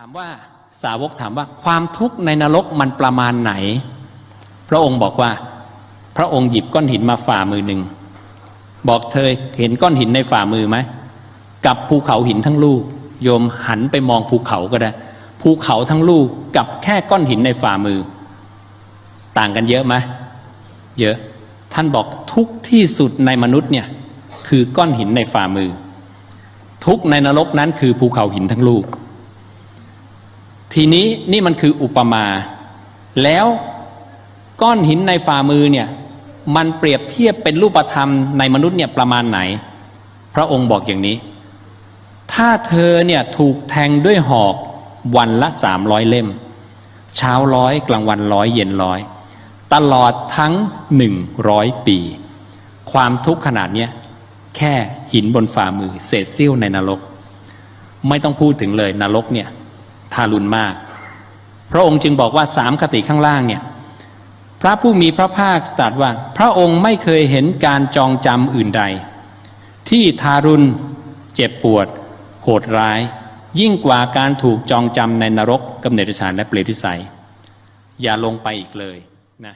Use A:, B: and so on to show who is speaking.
A: ถามว่าสาวกถามว่าความทุกข์ในนรกมันประมาณไหน พระองค์บอกว่า พระองค์หยิบก้อนหินมาฝ่ามือหนึ่ง บอกเธอเห็นก้อนหินในฝ่ามือไหมกับภูเขาหินทั้งลูก โยมหันไปมองภูเขาก็ได้ ภูเขาทั้งลูกกับแค่ก้อนหินในฝ่ามือ ต่างกันเยอะไหมเยอะท่านบอกทุกที่สุดในมนุษย์เนี่ยคือก้อนหินในฝ่ามือ ทุกในนรกนั้นคือภูเขาหินทั้งลูก ทีนี้นี่มันคืออุปมา แล้วก้อนหินในฝ่ามือเนี่ยมันเปรียบเทียบเป็นรูปธรรมในมนุษย์เนี่ยประมาณไหน พระองค์บอกอย่างนี้ ถ้าเธอเนี่ยถูกแทงด้วยหอกวันละสามร้อยเล่ม เช้าร้อยกลางวันร้อยเย็นร้อยตลอดทั้งหนึ่งร้อยปี ความทุกข์ขนาดเนี้ยแค่หินบนฝ่ามือเศษเสี้ยวในนรก ไม่ต้องพูดถึงเลยนรกเนี่ย ทารุณมาก พระองค์จึงบอกว่าสามคติข้างล่างเนี่ยพระผู้มีพระภาคตรัสว่า พระองค์ไม่เคยเห็นการจองจำอื่นใด ที่ทารุณเจ็บปวด โหดร้าย ยิ่งกว่าการถูกจองจำในนรกกำเนิดฉานและเปรตวิสัย อย่าลงไปอีกเลยนะ